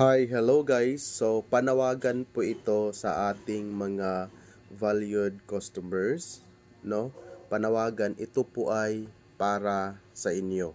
Hi, hello guys. So, panawagan po ito sa ating mga valued customers, no? Panawagan ito po ay para sa inyo.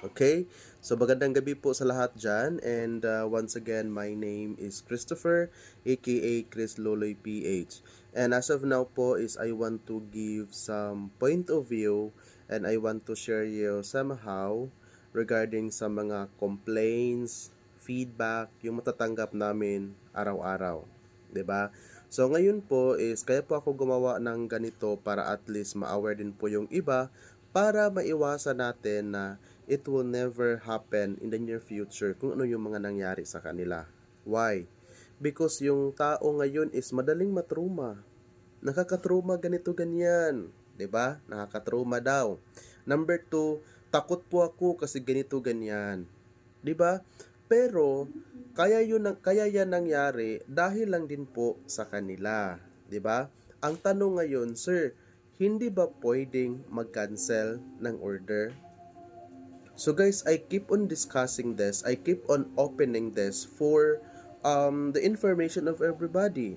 Okay? So, magandang gabi po sa lahat dyan. And uh, once again, my name is Christopher, aka Chris Loloy PH. And as of now po is I want to give some point of view and I want to share you somehow regarding sa mga complaints, feedback, yung matatanggap namin araw-araw. 'Di ba? So ngayon po is kaya po ako gumawa ng ganito para at least ma-aware din po yung iba para maiwasan natin na it will never happen in the near future kung ano yung mga nangyari sa kanila. Why? Because yung tao ngayon is madaling matruma. Nakakatruma ganito ganyan. 'di ba? Nakakatruma daw. Number two, takot po ako kasi ganito ganyan. 'Di ba? Pero kaya yun ang- kaya yan nangyari dahil lang din po sa kanila, 'di ba? Ang tanong ngayon, sir, hindi ba pwedeng mag-cancel ng order? So guys, I keep on discussing this. I keep on opening this for um, the information of everybody.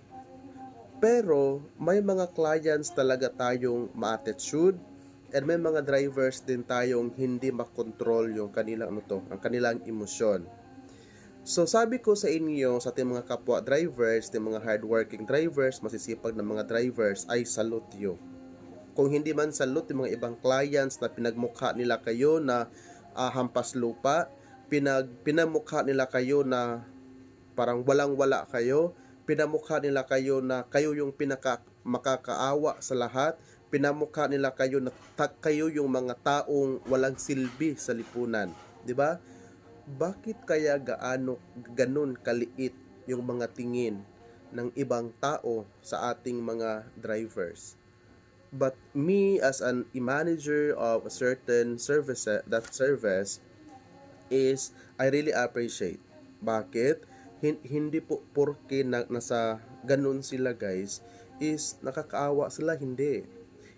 Pero may mga clients talaga tayong ma-attitude and may mga drivers din tayong hindi makontrol yung kanilang ano to, ang kanilang emosyon. So sabi ko sa inyo, sa ating mga kapwa drivers, ating mga hardworking drivers, masisipag na mga drivers, I salute you. Kung hindi man salute yung mga ibang clients na pinagmukha nila kayo na ah, hampas lupa, pinag pinamukha nila kayo na parang walang-wala kayo, pinamukha nila kayo na kayo yung pinaka makakaawa sa lahat, pinamukha nila kayo na kayo yung mga taong walang silbi sa lipunan, 'di ba? Bakit kaya gaano ganun kaliit yung mga tingin ng ibang tao sa ating mga drivers? But me as an manager of a certain service that service is I really appreciate. Bakit? Hin- hindi po porke na, nasa ganun sila guys is nakakaawa sila hindi.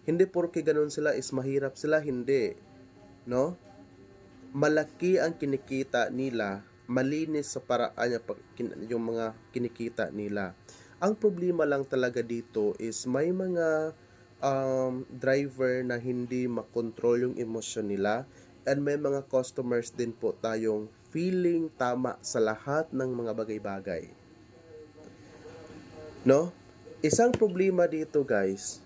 Hindi porke ganun sila is mahirap sila hindi. No? Malaki ang kinikita nila, malinis sa paraan yung mga kinikita nila. Ang problema lang talaga dito is may mga um, driver na hindi makontrol yung emosyon nila and may mga customers din po tayong feeling tama sa lahat ng mga bagay-bagay. No? Isang problema dito guys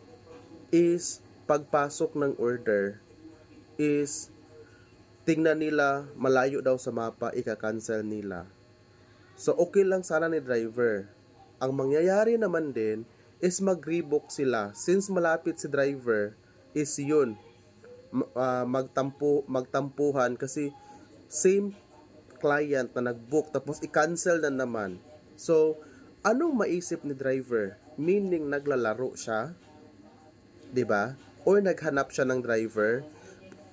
is pagpasok ng order is tingnan nila malayo daw sa mapa, ika-cancel nila. So okay lang sana ni driver. Ang mangyayari naman din is mag-rebook sila. Since malapit si driver is yun. M- ah, magtampo, magtampuhan kasi same client na nag-book tapos i-cancel na naman. So, anong maisip ni driver? Meaning naglalaro siya, 'di ba? Or naghanap siya ng driver.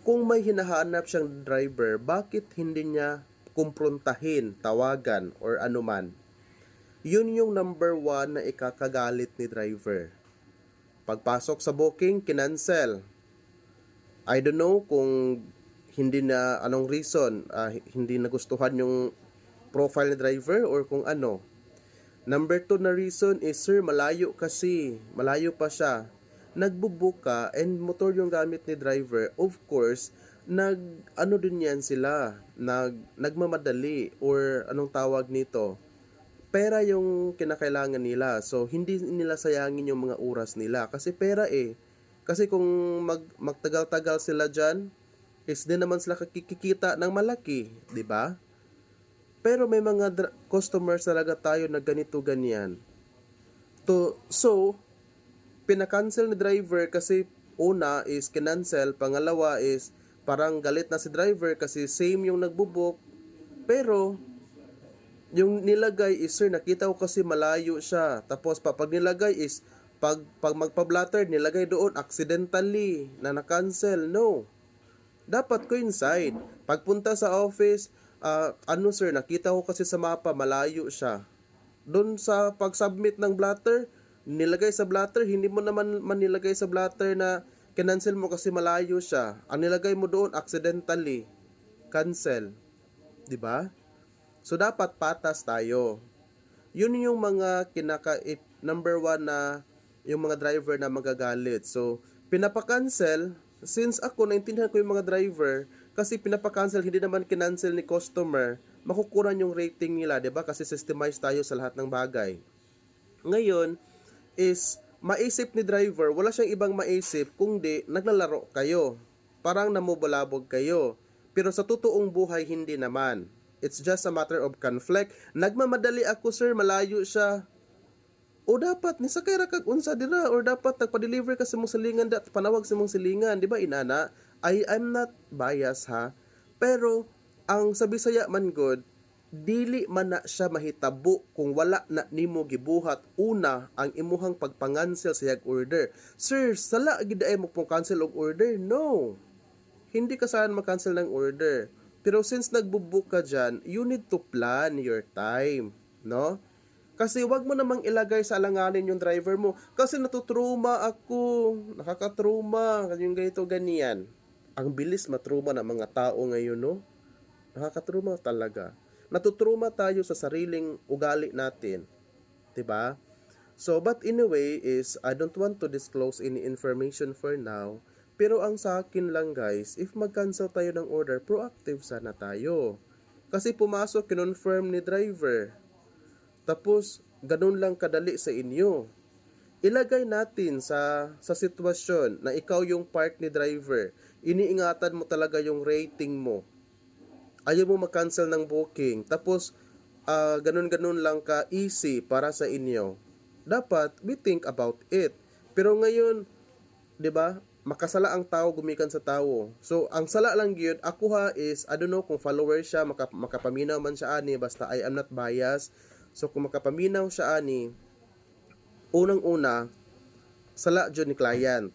Kung may hinahanap siyang driver, bakit hindi niya kumprontahin, tawagan, or anuman? Yun yung number one na ikakagalit ni driver. Pagpasok sa booking, kinancel. I don't know kung hindi na anong reason, ah, hindi nagustuhan yung profile ni driver or kung ano. Number two na reason is, sir, malayo kasi. Malayo pa siya. Nagbubook ka and motor yung gamit ni driver. Of course, nag, ano din yan sila, nag, nagmamadali or anong tawag nito. Pera yung kinakailangan nila. So, hindi nila sayangin yung mga oras nila. Kasi pera eh. Kasi kung mag, magtagal-tagal sila dyan, is din naman sila kikikita ng malaki. 'di ba? Pero may mga customers talaga tayo na ganito ganyan. To, so, pinakancel ni driver kasi una is kinancel, pangalawa is parang galit na si driver kasi same yung nagbubuk. Pero, yung nilagay is, sir, nakita ko kasi malayo siya. Tapos, pa, pag nilagay is, pag, pag magpa-blatter, nilagay doon accidentally na na-cancel. No. Dapat coincide. Pagpunta sa office, ah, ano sir, nakita ko kasi sa mapa, malayo siya. Doon sa pag-submit ng blatter, nilagay sa blatter, hindi mo naman man nilagay sa blatter na kinancel mo kasi malayo siya. Ang nilagay mo doon, accidentally. Cancel. 'Di ba? So dapat patas tayo. Yun yung mga kinaka number one na yung mga driver na magagalit. So pinapa-cancel since ako naintindihan ko yung mga driver kasi pinapa-cancel hindi naman kinancel ni customer, makukuran yung rating nila, 'di ba? Kasi systemized tayo sa lahat ng bagay. Ngayon is maisip ni driver, wala siyang ibang maisip kundi naglalaro kayo. Parang namubalabog kayo. Pero sa totoong buhay, hindi naman. It's just a matter of conflict. Nagmamadali ako, sir, malayo siya. O dapat, ni sakay ra kag unsa dira or dapat nagpa-deliver ka sa mong silingan dat panawag sa mong silingan, di ba inana? I I'm not biased ha. Pero ang sa Bisaya man good, dili man na siya mahitabo kung wala na nimo gibuhat una ang imuhang pagpangansel sa yag order. Sir, sala gid ay mo cancel og order? No. Hindi ka saan mag-cancel ng order. Pero since nagbubook ka dyan, you need to plan your time. No? Kasi wag mo namang ilagay sa alanganin yung driver mo. Kasi natutruma ako. Nakakatruma. Yung ganito, ganyan. Ang bilis matruma ng mga tao ngayon, no? Nakakatruma talaga. Natutruma tayo sa sariling ugali natin. 'Di ba? So, but anyway is, I don't want to disclose any information for now. Pero ang sa akin lang guys, if mag-cancel tayo ng order, proactive sana tayo. Kasi pumasok, kinonfirm ni driver. Tapos, ganun lang kadali sa inyo. Ilagay natin sa sa sitwasyon na ikaw yung part ni driver. Iniingatan mo talaga yung rating mo. Ayaw mo mag-cancel ng booking. Tapos, ah, ganun-ganun lang ka easy para sa inyo. Dapat, we think about it. Pero ngayon, 'di ba? Makasala ang tao gumikan sa tao. So, ang sala lang gyud ako ha is I don't know kung follower siya, maka, makapaminaw man siya ani basta I am not biased. So, kung makapaminaw siya ani, unang-una sala jud ni client.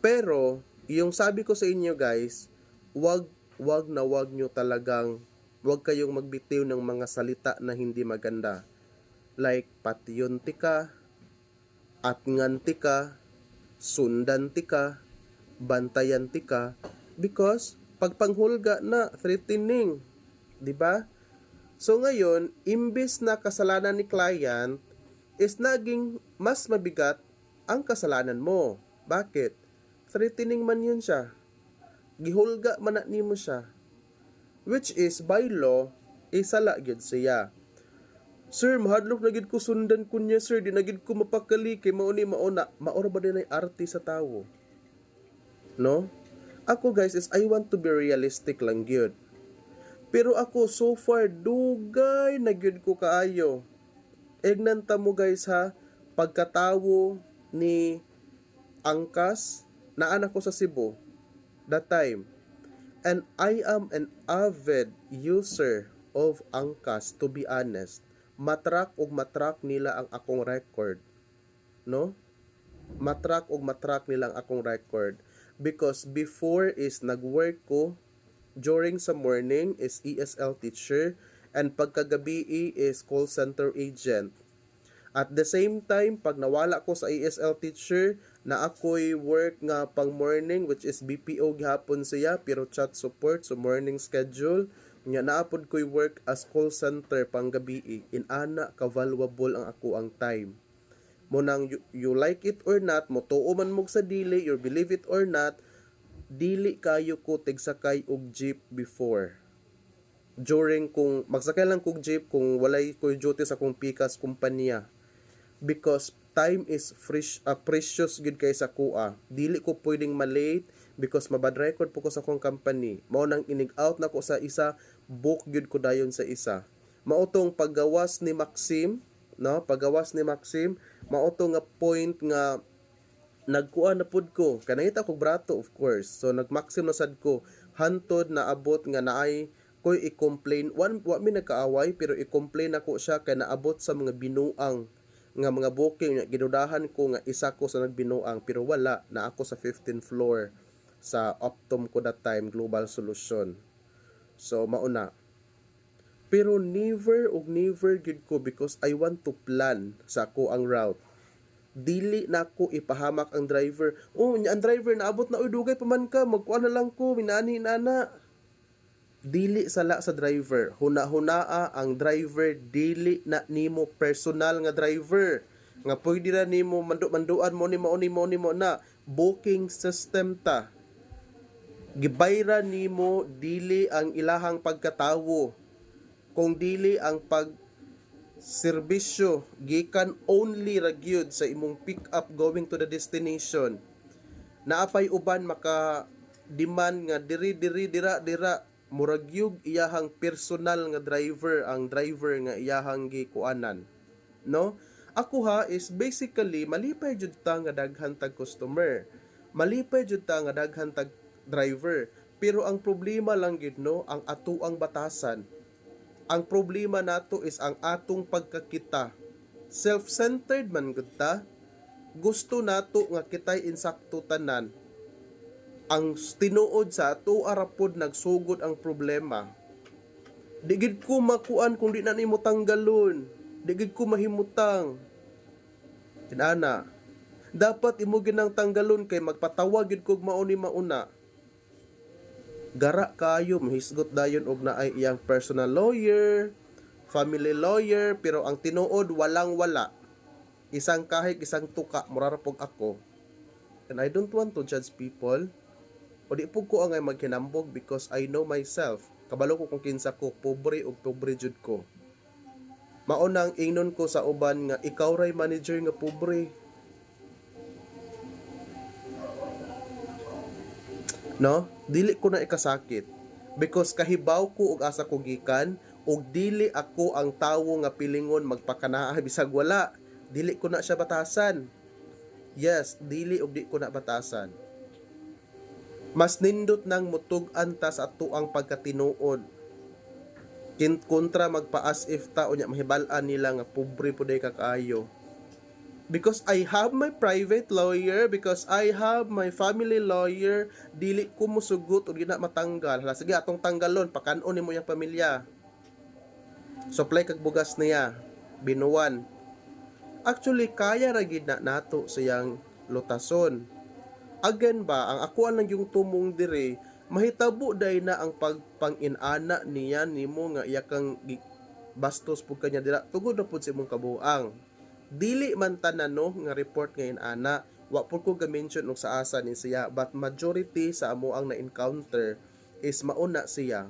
Pero, yung sabi ko sa inyo guys, wag wag na wag nyo talagang wag kayong magbitiw ng mga salita na hindi maganda. Like patiyonti ka, at nganti ka, sundanti ka, bantayanti ka, because pagpanghulga na, threatening. 'di ba? So ngayon, imbes na kasalanan ni client, is naging mas mabigat ang kasalanan mo. Bakit? Threatening man yun siya. Gihulga man na nimo siya. Which is, by law, isala gyud siya. Sir, mahadlok na gid ko sundan ko niya, sir. Di na gid ko mapakali kay mao ni mauna. Maora ba din ay arte sa tawo? No? Ako guys is I want to be realistic lang gyud. Pero ako so far dugay na gyud ko kaayo. Egnan ta mo guys ha, pagkatawo ni Angkas na anak ko sa Cebu that time. And I am an avid user of Angkas to be honest. Matrak ug matrak nila ang akong record. No? Matrak ug matrak nila ang akong record because before is nag-work ko during sa morning is ESL teacher and pagkagabi is call center agent. At the same time, pag nawala ko sa ESL teacher, na ako'y work nga pang morning which is BPO gihapon siya pero chat support so morning schedule nya naapod ko'y work as call center pang gabi in ana ka valuable ang ako ang time. Mo nang you, you like it or not mo tuo man mo sa dili you believe it or not dili kayo ko tigsakay og jeep before. During kung magsakay lang kog jeep kung walay ko duty sa kong pikas kumpanya because time is fresh, uh, precious gid kay sa kuha. Dili ko pwedeng malate because mabad record po ko sa kong company. Mao nang inig out na ko sa isa book gid ko dayon sa isa. Mautong paggawas ni Maxim no? Paggawas ni Maxim mauto nga point nga nagkuha na pud ko. Kanangita ko brato of course. So nagmaxim na sad ko. Hantod na abot nga naay ko'y i-complain. Wan wa mi nagkaaway pero i-complain ako siya kay naabot sa mga binuang nga mga booking nga ginudahan ko nga isa ko sa nagbinuang pero wala. Na ako sa 15th floor sa Optum ko that time Global Solution. So mauna. Pero never og never gid ko because I want to plan sa ako ang route. Dili na ko ipahamak ang driver. Oh, ang driver naabot na uy dugay pa man ka, magkuha na lang ko, minani nana. Dili sala sa driver. Huna-hunaa ang driver dili na nimo personal nga driver. Nga pwede ra nimo mandu-manduan mo ni mo ni mo ni mo na. Booking system ta. Gibayra nimo dili ang ilahang pagkatawo. Kung dili ang pag serbisyo gikan only ra sa imong pick up going to the destination. Naapay uban maka demand nga diri diri dira dira murag yug iyahang personal nga driver ang driver nga iyahang gikuanan no? Ako ha is basically malipay jud ta nga daghan tag customer. Malipay jud ta nga daghan tag driver. Pero ang problema lang gid no? Ang atuang batasan. Ang problema nato is ang atong pagkakita. Self-centered man gud ta gusto nato nga kitay insakto tanan ang tinuod sa ato arapod nagsugod ang problema. Digid ko makuan kung di na nimo tanggalon. Digid ko mahimutang. Tinana dapat imo ginang tanggalon kay magpatawag gid kog mauni mauna. Gara kayo mahisgot dayon og na ay iyang personal lawyer family lawyer pero ang tinuod walang wala. Isang kahig isang tuka murarapog ako. And I don't want to judge people o di po ko angay magkinambog because I know myself. Kabalo ko kung kinsa ko pobre ug pobre jud ko. Maunang ingnon ko sa uban nga ikaw ray manager nga pobre. No? Dili ko na ikasakit. Because kahibaw ko og asa ko gikan ug dili ako ang tawo nga pilingon magpakanaa bisag wala. Dili ko na siya batasan. Yes dili og di ko na batasan mas nindot nang mutug-an ta sa ato ang pagkatinuod. Kin kontra magpa-as if ta unya mahibal-an nila nga pobre puday ka kaayo because I have my private lawyer because I have my family lawyer dili ko musugot ug di na matanggal. Hala sige atong tanggalon pakanon nimo yang pamilya. Supply kag bugas niya binuwan. Actually kaya ra gid na nato siyang lutason again ba ang ako lang yung tumong dire mahitabo day na ang pagpangin-ana niya nimo nga iya kang bastos pud kanya dira. Tugod na pud sa imong kabuang. Dili man tanan no nga report ngayon ana wa pud ko ga-mention og sa asa ni siya but majority sa amo ang na-encounter is mauna siya.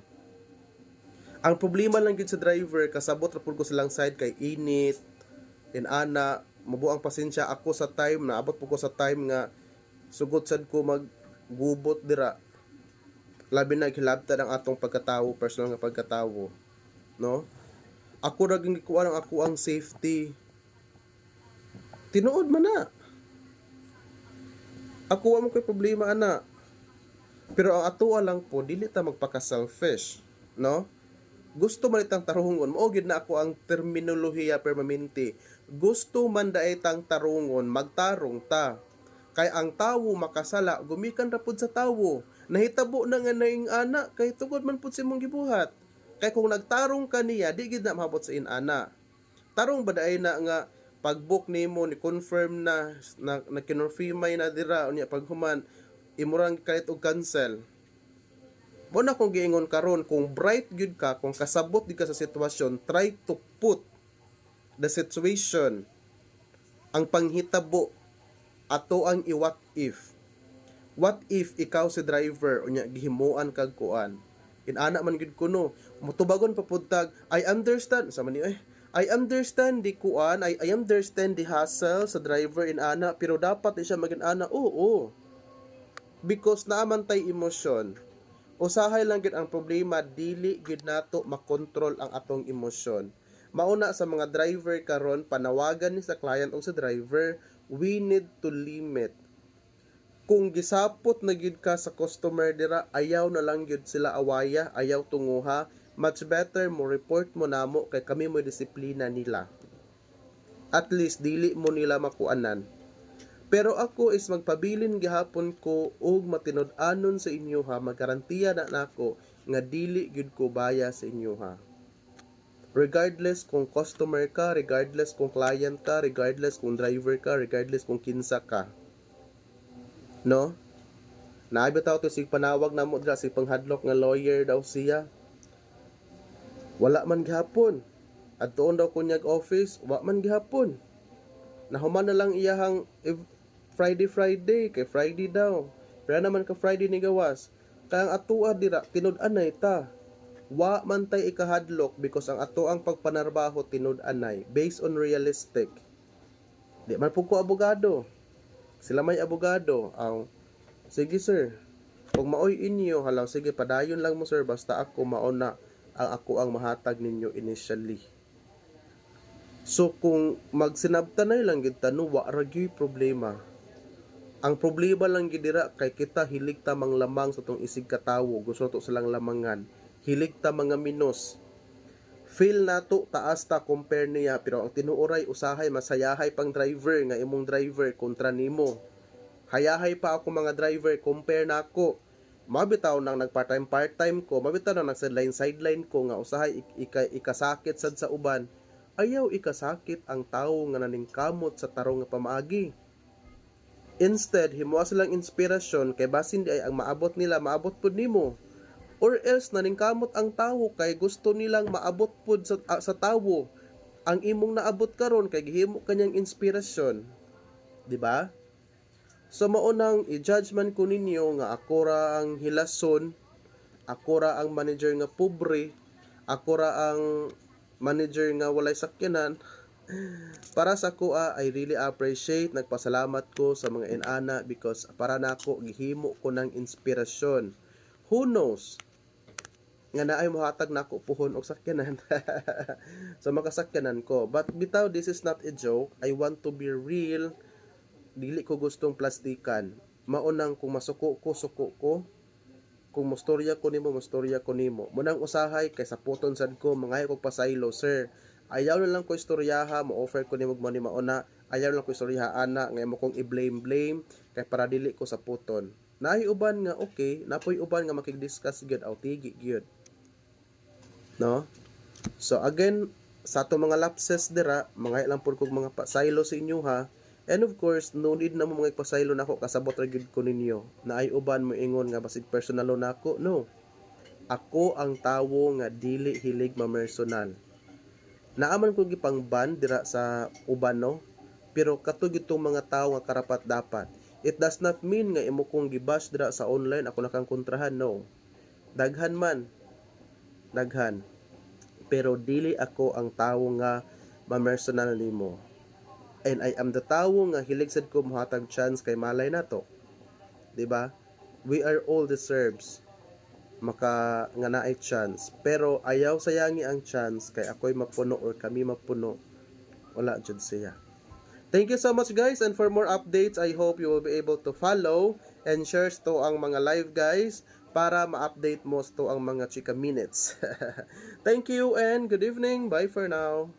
Ang problema lang gid sa driver kasabot ra pud ko silang side kay init in ana mabuo ang pasensya ako sa time na abot po ko sa time nga sugod sad ko maggubot dira. Labi na hilabtan ang atong pagkatawo personal nga pagkatawo no? Ako ra gyud gikuha ang ako ang safety. Tinuod man na. Ako wa mo kay problema ana. Pero ang atoa lang po dili ta magpaka selfish no? Gusto man itang tarungon. Mao gid na ako ang terminolohiya permanente. Gusto man daay tang tarungon magtarong ta kay ang tawo makasala gumikan ra pud sa tawo. Nahitabo na nga naing ana kay tugod man pud sa imong gibuhat. Kay kung nagtarong ka niya di gid na maabot sa inana tarong ba na nga pag-book nimo ni confirm na na, na na dira unya paghuman imurang kahit og cancel. Mo na kung giingon karon kung bright gyud ka kung kasabot di ka sa sitwasyon try to put the situation. Ang panghitabo ato ang i-what if. What if ikaw si driver unya gihimuan kag kuan? Inana man gid kuno mutubagon papuntag I understand sa man eh I understand di kuan I, I understand the hassle sa driver inana pero dapat di siya maging ana. Oo because naaman tay emosyon. Usahay lang gid ang problema dili gid nato makontrol ang atong emosyon. Mauna sa mga driver karon panawagan ni sa client o sa driver we need to limit. Kung gisapot na gid ka sa customer dira ayaw na lang gyud sila awaya ayaw tunguha. Much better mo report mo namo kay kami mo disiplina nila. At least dili mo nila makuanan. Pero ako is magpabilin gihapon ko og matinud-anon sa inyo ha magarantiya na nako nga dili gyud ko baya sa inyo ha regardless kung customer ka regardless kung client ka regardless kung driver ka regardless kung kinsa ka no Naabi tao to sig panawag na mo sig panghadlok nga lawyer daw siya Wala man gihapon. At doon daw kunyag office, wa man gihapon. Nahuman na lang iyahang Friday Friday kay Friday daw. Pero naman ka Friday ni gawas. Kaya ang atua dira tinud-anay ta. Wa man tay ikahadlok because ang ato ang pagpanarbaho tinud-anay based on realistic. Di man po ko abogado. Sila may abogado. Ang sige sir. Kung maoy inyo, halaw sige padayon lang mo sir basta ako mauna ang ako ang mahatag ninyo initially. So kung magsinabtanay lang gid tanu wa ra problema. Ang problema lang gid dira kay kita hilig ta mang lamang sa tong isig katawo, gusto to silang lamangan. Hilig ta mga minos. Feel nato taas ta compare niya pero ang tinuoray usahay masayahay pang driver nga imong driver kontra nimo. Hayahay pa ako mga driver compare nako. Mabitaw nang nag part-time ko, mabitaw nang nag sideline sideline ko nga usahay ik- ika- ikasakit sad sa uban. Ayaw ikasakit ang tawo nga naningkamot sa tarong nga pamaagi. Instead, himuha silang inspirasyon kay basin di ay ang maabot nila maabot pud nimo. Or else naningkamot ang tawo kay gusto nilang maabot pud sa, ah, sa tawo ang imong naabot karon kay gihimo kanyang inspirasyon. Di ba? So maunang i-judgment ko ninyo nga ako ra ang hilason, ako ra ang manager nga pobre, ako ra ang manager nga walay sakyanan. Para sa ko ah, I really appreciate nagpasalamat ko sa mga inana because para nako gihimo ko ng inspirasyon. Who knows? Nga naay mohatag nako puhon og sakyanan sa makasakyanan ko. But bitaw this is not a joke. I want to be real dili ko gustong plastikan. Maunang kung masuko ko, suko ko. Kung mustorya ko nimo, mustorya ko nimo. Munang usahay kay sa puton sad ko, mga ko pasaylo, sir. Ayaw na lang ko istoryaha, mo-offer ko nimo mo ni mauna. Ayaw lang ko istoryaha ana, nga mo kong i-blame-blame kay para dili ko sa puton. Naay uban nga okay, napoy uban nga makig-discuss gyud aw tigi gyud. No? So again, sa ato mga lapses dira, mga ilang pud kog mga pasaylo sa inyo ha. And of course, no need na mo mga ipasaylo nako kasabot ra gyud ko ninyo. Na ay uban mo ingon nga basig personal nako. No. Ako ang tawo nga dili hilig ma-personal. Naaman ko gipang ban dira sa uban no. Pero katug itong mga tawo nga karapat dapat. It does not mean nga imo kong gibash dira sa online ako nakang kontrahan no. Daghan man. Daghan pero dili ako ang tawo nga ma-personal nimo. And I am the tawo nga hilig sad ko mohatag chance kay malay nato. 'Di ba? We are all deserves maka nga naay chance. Pero ayaw sayangi ang chance kay ako'y mapuno or kami mapuno. Wala jud siya. Thank you so much guys and for more updates I hope you will be able to follow and share to ang mga live guys para ma-update mo to ang mga chika minutes. Thank you and good evening. Bye for now.